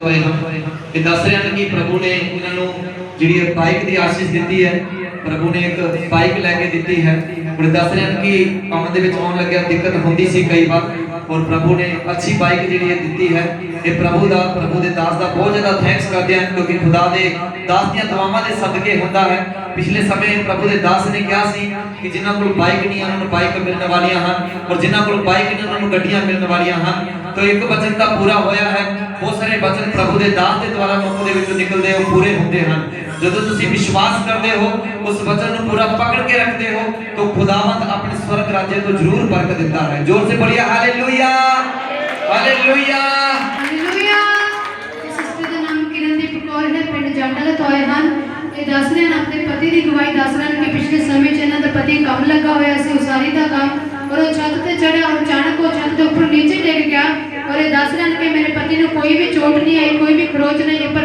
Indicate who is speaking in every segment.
Speaker 1: ਹੋਏ ਹਨ ਦੱਸ ਰਹੇ ਹਨ ਕਿ ਪ੍ਰਭੂ ਨੇ ਇਹਨਾਂ ਨੂੰ ਜਿਹੜੀ ਬਾਈਕ ਦੀ ਆਸ਼ੀਸ਼ ਦਿੱਤੀ ਹੈ, ਪ੍ਰਭੂ ਨੇ ਇੱਕ ਬਾਈਕ ਲੈ ਕੇ ਦਿੱਤੀ ਹੈ। ਉਹ ਦੱਸ ਰਹੇ ਹਨ ਕਿ ਕੰਮ ਦੇ ਵਿੱਚ ਆਉਣ ਲੱਗਿਆ ਦਿੱਕਤ ਹੁੰਦੀ ਸੀ ਕਈ ਵਾਰ। ਔਰ ਪ੍ਰਭੂ ਨੇ ਅੱਛੀ ਬਾਈਕ ਜਿਹੜੀ ਹੈ ਦਿੱਤੀ ਹੈ, ਇਹ ਪ੍ਰਭੂ ਦਾ, ਪ੍ਰਭੂ ਦੇ ਦਾਸ ਦਾ ਬਹੁਤ ਜ਼ਿਆਦਾ ਥੈਂਕਸ ਕਰਦੇ ਹਨ ਕਿਉਂਕਿ ਖੁਦਾ ਦੇ ਦਾਸ ਦੀਆਂ ਦੁਆਵਾਂ ਦੇ ਸਦਕੇ ਹੁੰਦਾ ਹੈ। ਪਿਛਲੇ ਸਮੇਂ ਪ੍ਰਭੂ ਦੇ ਦਾਸ ਨੇ ਕਿਹਾ ਸੀ ਕਿ ਜਿਨ੍ਹਾਂ ਕੋਲ ਬਾਈਕ ਨਹੀਂ ਉਹਨਾਂ ਨੂੰ ਬਾਈਕ ਮਿਲਣ ਵਾਲੀਆਂ ਹਨ ਔਰ ਜਿਨ੍ਹਾਂ ਕੋਲ ਬਾਈਕ ਨਹੀਂ, ਉਹਨਾਂ ਨੂੰ ਗੱਡੀਆਂ ਮਿਲਣ ਵਾਲੀਆਂ ਹਨ। ਤਾਂ ਇੱਕ ਵਚਨ ਤਾਂ ਪੂਰਾ ਹੋਇਆ ਹੈ। ਬਹੁਤ ਸਾਰੇ ਵਚਨ ਪ੍ਰਭੂ ਦੇ ਦਾਸ ਦੇ ਦੁਆਰਾ ਮੁਖ ਦੇ ਵਿੱਚੋਂ ਨਿਕਲਦੇ ਉਹ ਪੂਰੇ ਹੁੰਦੇ ਹਨ। ਜਦੋਂ ਤੁਸੀਂ ਵਿਸ਼ਵਾਸ ਕਰਦੇ ਹੋ, ਉਸ ਵਚਨ ਨੂੰ ਪੂਰਾ ਪਕੜ ਕੇ ਰੱਖਦੇ ਹੋ, ਤਾਂ ਖੁਦਾਵੰਦ ਆਪਣੇ ਰਾਜੇ ਤੋਂ ਜ਼ਰੂਰ ਬਰਕਤ ਦਿੰਦਾ ਹੈ। ਜ਼ੋਰ ਸੇ ਬੜੀਆ ਹਾਲੇਲੂਇਆ। ਹਾਲੇਲੂਇਆ।
Speaker 2: ਹਾਲੇਲੂਇਆ। ਸਿਸਟਰ ਦਾ ਨਾਮ ਕਿਰਨਦੀਪ ਕੌਰ ਹੈ, ਪਿੰਡ ਜੰਡਲ ਤੋਂ ਹਨ। ਇਹ ਦੱਸ ਰਹੇ ਹਨ, ਆਪਣੇ ਪਤੀ ਦੀ ਗਵਾਹੀ ਦੱਸ ਰਹੇ ਹਨ ਕਿ ਪਿਛਲੇ ਸਮੇਂ 'ਚ ਇਹਨਾਂ ਦਾ ਪਤੀ ਕੰਮ ਲੱਗਾ ਹੋਇਆ ਸੀ, ਉਸਾਰੀ ਦਾ ਕੰਮ। ਔਰ ਉਹ ਛੱਤ ਤੇ ਚੜਿਆ ਔਰ ਅਚਾਨਕ ਉਹ ਛੱਤ ਦੇ ਉੱਪਰ ਨੀਚੇ ਡਿੱਗ ਗਿਆ। ਔਰ ਇਹ ਦੱਸ ਰਹੇ ਹਨ ਕਿ ਮੇਰੇ ਪਤੀ ਨੂੰ ਕੋਈ ਵੀ ਚੋਟ ਨਹੀਂ ਆਈ, ਕੋਈ ਵੀ ਖਰੋਚ ਨਹੀਂ, ਇਹ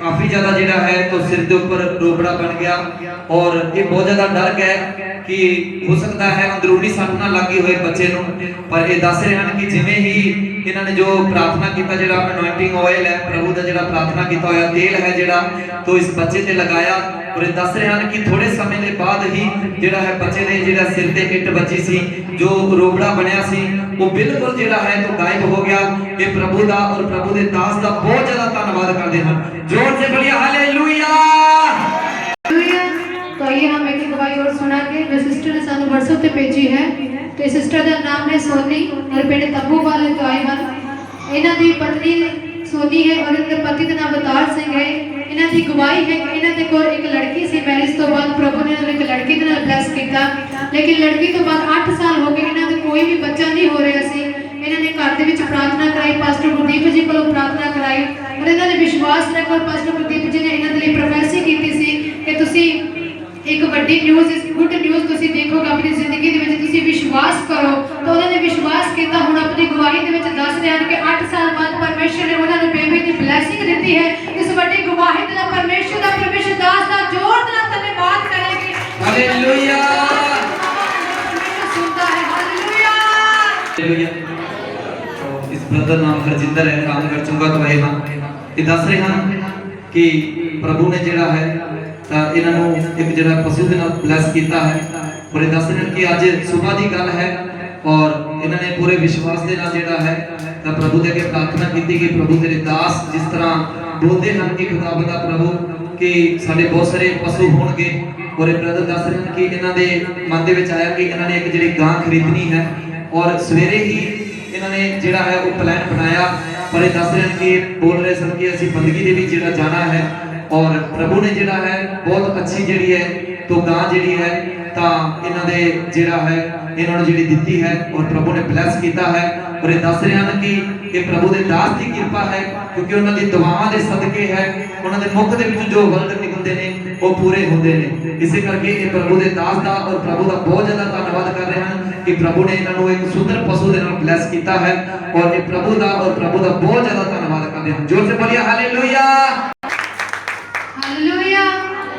Speaker 1: ਕਾਫੀ ਜ਼ਿਆਦਾ ਜਿਹੜਾ ਹੈ तो ਸਿਰ ਦੇ ਉੱਪਰ ਰੋਪੜਾ ਬਣ ਗਿਆ। ਔਰ ਇਹ ਬਹੁਤ ਜ਼ਿਆਦਾ ਡਰ ਹੈ ਕਿ ਹੋ ਸਕਦਾ ਹੈ ਅੰਦਰੂਨੀ ਸੱਟ ਨਾ ਲੱਗੀ ਹੋਏ ਬੱਚੇ ਨੂੰ। ਪਰ ਇਹ ਦੱਸ ਰਹੇ ਹਨ ਕਿ ਜਿਵੇਂ ਹੀ ਇਹਨਾਂ ਨੇ ਜੋ ਪ੍ਰਾਰਥਨਾ ਕੀਤਾ, ਜਿਹੜਾ ਅਨੋਇੰਟਿੰਗ ਆਇਲ ਹੈ, ਪ੍ਰਭੂ ਦਾ ਜਿਹੜਾ ਪ੍ਰਾਰਥਨਾ ਕੀਤਾ ਹੋਇਆ, ਤੇਲ ਹੈ ਜਿਹੜਾ, ਤੋਂ ਇਸ ਬੱਚੇ ਤੇ ਲਗਾਇਆ। ਔਰ ਇਹ ਦੱਸ ਰਹੇ ਹਨ ਕਿ ਥੋੜੇ ਸਮੇਂ ਦੇ ਬਾਅਦ ਹੀ ਜਿਹੜਾ ਹੈ ਬੱਚੇ ਦੇ ਜਿਹੜਾ ਸਿਰ ਤੇ ਇੱਟ ਵੱਜੀ ਸੀ, ਜੋ ਰੋਬੜਾ ਬਣਿਆ ਸੀ, ਉਹ ਬਿਲਕੁਲ ਜਿਹੜਾ ਹੈ ਤੋਂ ਗਾਇਬ ਹੋ ਗਿਆ। ਇਹ ਪ੍ਰਭੂ ਦਾ ਔਰ ਪ੍ਰਭੂ ਦੇ ਦਾਸ ਦਾ ਬਹੁਤ ਜ਼ਿਆਦਾ ਧੰਨਵਾਦ ਕਰਦੇ ਹਨ। ਜ਼ੋਰ ਸੇ ਬੋਲਿए ਹਾਲੇਲੂਇਆ
Speaker 2: ਮੇਰੇ ਸਿਸਟਰ ਨੇ ਸਾਨੂੰ WhatsApp ਤੇ ਭੇਜੀ ਹੈ ਤੇ ਸਿਸਟਰ ਦਾ ਨਾਮ ਹੈ ਸੋਨੀ ਔਰ ਪਿੰਡ ਤੱਬੂ ਵਾਲੇ ਤੋਂ ਆਏ ਹਨ। ਇਹਨਾਂ ਦੀ ਪਤਨੀ ਸੋਨੀ ਹੈ ਔਰ ਇਹਨਾਂ ਦੇ ਪਤੀ ਦਾ ਨਾਮ ਬਤਾਰ ਸਿੰਘ ਹੈ। ਇਹਨਾਂ ਦੀ ਗਵਾਹੀ ਹੈ ਕਿ ਇਹਨਾਂ ਦੇ ਕੋਲ ਇੱਕ ਲੜਕੀ ਸੀ। ਮੈਰਿਜ ਤੋਂ ਬਾਅਦ ਪ੍ਰਭੂ ਨੇ ਉਹਨਾਂ ਨੂੰ ਇੱਕ ਲੜਕੀ ਦੇ ਨਾਲ ਬਲੈਸ ਕੀਤਾ। ਲੇਕਿਨ ਲੜਕੀ ਤੋਂ ਬਾਅਦ 8 ਸਾਲ ਹੋ ਗਏ ਇਹਨਾਂ ਦੇ ਕੋਈ ਵੀ ਬੱਚਾ ਨਹੀਂ ਹੋ ਰਿਹਾ ਸੀ। ਇਹਨਾਂ ਨੇ ਘਰ ਦੇ ਵਿੱਚ ਪ੍ਰਾਰਥਨਾ ਕਰਾਈ ਪਾਸਟਰ ਗੁਰਦੀਪ ਜੀ ਕੋਲੋਂ ਪ੍ਰਾਰਥਨਾ ਕਰਾਈ। ਔਰ ਇਹਨਾਂ ਨੇ ਵਿਸ਼ਵਾਸ ਰੱਖਿਆ ਪਾਸਟਰ ਗੁਰਦੀਪ ਜੀ ਨੇ ਇਹਨਾਂ ਦੇ ਲਈ ਪ੍ਰੋਫੈਸੀ ਕੀਤੀ ਸੀ ਕਿ ਤੁਸੀਂ ਇੱਕ ਵੱਡੀ ਨਿਊਜ਼ ਇਸ ਗੁੱਡ ਨਿਊਜ਼ ਤੁਸੀਂ ਦੇਖੋਗੇ ਆਪਣੀ ਜ਼ਿੰਦਗੀ ਦੇ ਵਿੱਚ ਤੁਸੀਂ ਵਿਸ਼ਵਾਸ ਕਰੋ ਤਾਂ ਉਹਨਾਂ ਨੇ ਵਿਸ਼ਵਾਸ ਕੀਤਾ ਹੁਣ ਆਪਣੀ ਗਵਾਹੀ ਦੇ ਵਿੱਚ ਦੱਸ ਰਹੇ ਹਨ ਕਿ 8 ਸਾਲ ਬਾਅਦ ਪਰਮੇਸ਼ਰ ਨੇ ਉਹਨਾਂ ਨੂੰ ਬੇਬੀ ਦੀ ਬਲੇਸਿੰਗ ਦਿੱਤੀ ਹੈ ਇਸ ਵੱਡੀ ਗਵਾਹੀ ਦੇ ਨਾਲ ਪਰਮੇਸ਼ਰ ਦਾ ਪਰਮੇਸ਼ਰ ਦਾਸ ਦਾ ਜ਼ੋਰ ਦੇ ਨਾਲ ਧੰਨਵਾਦ ਕਰਾਂਗੇ
Speaker 1: ਹਾਲੇਲੂਇਆ
Speaker 2: ਪਰਮੇਸ਼ਰ ਸੁਣਦਾ ਹੈ ਹਾਲੇਲੂਇਆ
Speaker 1: हालेलुया तो इस ब्रदर नाम हरजिंदर है काम कर चुका तो है हाँ ਇਹ ਦੱਸ ਰਹੇ ਹਨ ਕਿ ਪ੍ਰਭੂ ਨੇ ਜਿਹੜਾ ਹੈ ਤਾਂ ਇਹਨਾਂ ਨੂੰ ਇੱਕ ਜਿਹੜਾ ਪਸ਼ੂ ਦੇ ਨਾਲ ਬਲੈਸ ਕੀਤਾ ਹੈ। ਔਰ ਇਹ ਦੱਸ ਰਹੇ ਹਨ ਕਿ ਅੱਜ ਸਵੇਰ ਦੀ ਗੱਲ ਹੈ ਔਰ ਇਹਨਾਂ ਨੇ ਪੂਰੇ ਵਿਸ਼ਵਾਸ ਦੇ ਨਾਲ ਜਿਹੜਾ ਹੈ, ਤਾਂ ਪ੍ਰਭੂ ਦੇ ਅੱਗੇ ਪ੍ਰਾਰਥਨਾ ਕੀਤੀ ਕਿ ਪ੍ਰਭੂ ਤੇਰੇ ਦਾਸ ਜਿਸ ਤਰ੍ਹਾਂ ਬੋਲਦੇ ਹਨ ਕਿ ਖੁਦਾਵੰਦ ਦਾ ਪ੍ਰਭੂ, ਕਿ ਸਾਡੇ ਬਹੁਤ ਸਾਰੇ ਪਸ਼ੂ ਹੋਣਗੇ। ਔਰ ਇਹ ਬ੍ਰਦਰ ਦੱਸ ਰਹੇ ਹਨ ਕਿ ਇਹਨਾਂ ਦੇ ਮਨ ਦੇ ਵਿੱਚ ਆਇਆ ਕਿ ਇਹਨਾਂ ਨੇ ਇੱਕ ਜਿਹੜੀ ਗਾਂ ਖਰੀਦਣੀ ਹੈ ਔਰ ਸਵੇਰੇ ਹੀ ਇਹਨਾਂ ਨੇ ਜਿਹੜਾ ਹੈ ਉਹ ਪਲਾਨ ਬਣਾਇਆ। ਪਰ ਇਹ ਦੱਸ ਰਹੇ ਹਨ ਕਿ ਬੋਲ ਰਹੇ ਸਨ ਕਿ ਅਸੀਂ ਬੰਦਗੀ ਦੇ ਵਿੱਚ ਜਿਹੜਾ ਜਾਣਾ ਹੈ ਔਰ ਪ੍ਰਭੂ ਨੇ ਜਿਹੜਾ ਹੈ, ਬਹੁਤ ਅੱਛੀ ਜਿਹੜੀ ਹੈ ਤੋਂ ਗਾਂ ਜਿਹੜੀ ਹੈ, ਤਾਂ ਇਹਨਾਂ ਦੇ ਜਿਹੜਾ ਹੈ, ਇਹਨਾਂ ਨੂੰ ਜਿਹੜੀ ਦਿੱਤੀ ਹੈ ਔਰ ਪ੍ਰਭੂ ਨੇ ਬਲੈਸ ਕੀਤਾ ਹੈ। ਔਰ ਇਹ ਦੱਸ ਰਹੇ ਹਨ ਕਿ ਇਹ ਪ੍ਰਭੂ ਦੇ ਦਾਸ ਦੀ ਕਿਰਪਾ ਹੈ, ਕਿਉਂਕਿ ਉਹਨਾਂ ਦੀ ਦੁਆਵਾਂ ਦੇ ਸਦਕੇ ਹੈ, ਉਹਨਾਂ ਦੇ ਮੁਖ ਦੇ ਵਿੱਚ ਜੋ ਵਲਦ ਨਿਕਲਦੇ ਨੇ, ਉਹ ਪੂਰੇ ਹੁੰਦੇ ਨੇ। ਇਸੇ ਕਰਕੇ ਇਹ ਪ੍ਰਭੂ ਦੇ ਦਾਸ ਦਾ ਔਰ ਪ੍ਰਭੂ ਦਾ ਬਹੁਤ ਜ਼ਿਆਦਾ ਧੰਨਵਾਦ ਕਰ ਰਹੇ ਹਨ ਕਿ ਪ੍ਰਭੂ ਨੇ ਇਹਨਾਂ ਨੂੰ ਇੱਕ ਸੁੰਦਰ ਪਸ਼ੂ ਦੇ ਨਾਲ ਬਲੈਸ ਕੀਤਾ ਹੈ ਔਰ ਇਹ ਪ੍ਰਭੂ ਦਾ ਔਰ ਪ੍ਰਭੂ ਦਾ ਬਹੁਤ ਜ਼ਿਆਦਾ ਧੰਨਵਾਦ ਕਰਦੇ ਹਨ। ਜੋਰ ਸੇ ਬੋਲੀਏ ਹਾਲੇਲੂਇਆ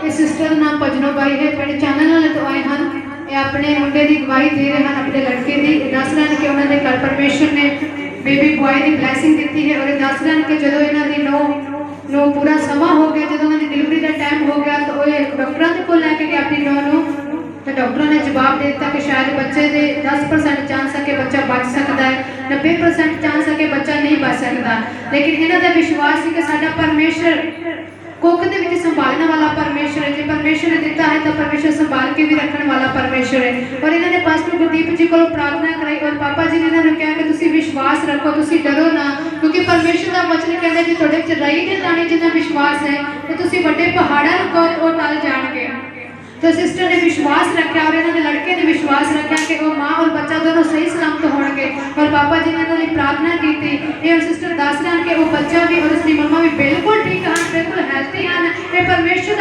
Speaker 2: ਇਹ ਸਿਸਟਰ ਦਾ ਨਾਮ ਭਜਨੋ ਬਾਈ ਹੈ, ਪਿੰਡ ਚਾਨਣ ਵਾਲੇ ਤੋਂ ਆਏ ਹਨ। ਇਹ ਆਪਣੇ ਮੁੰਡੇ ਦੀ ਗਵਾਹੀ ਦੇ ਰਹੇ ਹਨ, ਆਪਣੇ ਲੜਕੇ ਦੀ। ਦੱਸ ਰਹੇ ਕਿ ਉਹਨਾਂ ਦੇ ਘਰ ਪਰਮੇਸ਼ਰ ਨੇ ਬੇਬੀ ਬॉय ਦੀ ਬਲੇਸਿੰਗ ਦਿੱਤੀ ਹੈ ਔਰ ਇਹ ਦੱਸ ਰਹੇ ਕਿ ਜਦੋਂ ਇਹਨਾਂ ਦੀ ਨੋ, ਨੂੰ ਪੂਰਾ ਸਮਾਂ ਹੋ ਗਿਆ, ਜਦੋਂ ਉਹਨਾਂ ਦੀ ਡਿਲੀਵਰੀ ਦਾ ਟਾਈਮ ਹੋ ਗਿਆ, ਤਾਂ ਉਹ ਇਹ ਡਾਕਟਰਾਂ ਦੇ ਕੋਲ ਲੈ ਕੇ ਗਏ ਆਪਣੀ ਨੋ ਨੂੰ। ਤਾਂ ਡਾਕਟਰਾਂ ਨੇ ਜਵਾਬ ਦੇ ਦਿੱਤਾ ਕਿ ਸ਼ਾਇਦ ਬੱਚੇ ਦੇ 10% ਚਾਂਸ ਹੈ ਕਿ ਬੱਚਾ ਬਚ ਸਕਦਾ ਹੈ 90% ਚਾਂਸ ਹੈ ਕਿ ਬੱਚਾ ਨਹੀਂ ਬਚ ਸਕਦਾ। ਲੇਕਿਨ ਇਹਨਾਂ ਦਾ ਵਿਸ਼ਵਾਸ ਸੀ ਕਿ ਸਾਡਾ ਪਰਮੇਸ਼ਰ ਕੁੱਖ ਦੇ ਵਿੱਚ ਸੰਭਾਲਣ ਵਾਲਾ ਪਰਮੇਸ਼ਰ ਹੈ। ਜੇ ਪਰਮੇਸ਼ਰ ਨੇ ਦਿੱਤਾ ਹੈ ਤਾਂ ਪਰਮੇਸ਼ਰ ਸੰਭਾਲ ਕੇ ਵੀ ਰੱਖਣ ਵਾਲਾ ਪਰਮੇਸ਼ਰ ਹੈ। ਔਰ ਇਹਨਾਂ ਨੇ ਪਾਸਟਰ ਗੁਰਦੀਪ ਜੀ ਕੋਲੋਂ ਪ੍ਰਾਰਥਨਾ ਕਰਾਈ ਔਰ ਪਾਪਾ ਜੀ ਨੇ ਇਹਨਾਂ ਨੂੰ ਕਿਹਾ ਕਿ ਤੁਸੀਂ ਵਿਸ਼ਵਾਸ ਰੱਖੋ, ਤੁਸੀਂ ਡਰੋ ਨਾ, ਕਿਉਂਕਿ ਪਰਮੇਸ਼ਰ ਦਾ ਵਚਨ ਕਹਿੰਦਾ ਜੇ ਤੁਹਾਡੇ ਵਿੱਚ ਰਹੀ ਦੇ ਦਾਣੇ ਜਿੰਨਾ ਵਿਸ਼ਵਾਸ ਹੈ, ਤੇ ਤੁਸੀਂ ਵੱਡੇ ਪਹਾੜਾਂ ਨੂੰ ਕਹੋ, ਉਹ ਟਲ ਜਾਣਗੇ। ਤਾਂ ਸਿਸਟਰ ਨੇ ਵਿਸ਼ਵਾਸ ਰੱਖਿਆ ਔਰ ਇਹਨਾਂ ਦੇ ਲੜਕੇ ਨੇ ਵਿਸ਼ਵਾਸ ਰੱਖਿਆ ਕਿ ਉਹ ਮਾਂ ਔਰ ਬੱਚਾ ਦੋਨੋਂ ਸਹੀ ਸਲਾਮਤ ਹੋਣਗੇ। ਔਰ ਪਾਪਾ ਜੀ ਨੇ ਇਹਨਾਂ ਲਈ ਪ੍ਰਾਰਥਨਾ ਕੀਤੀ। ਇਹ ਸਿਸਟਰ ਦੱਸ ਰਹੇ ਕਿ ਉਹ ਬੱਚਾ ਵੀ ਔਰ ਉਸਦੀ ਮੰਮਾ ਵੀ ਬਿਲਕੁਲ ਹਨ ਇਹ ਪਰਮੇਸ਼ਰ ਦਾ ਪਰਮੇਸ਼ਰ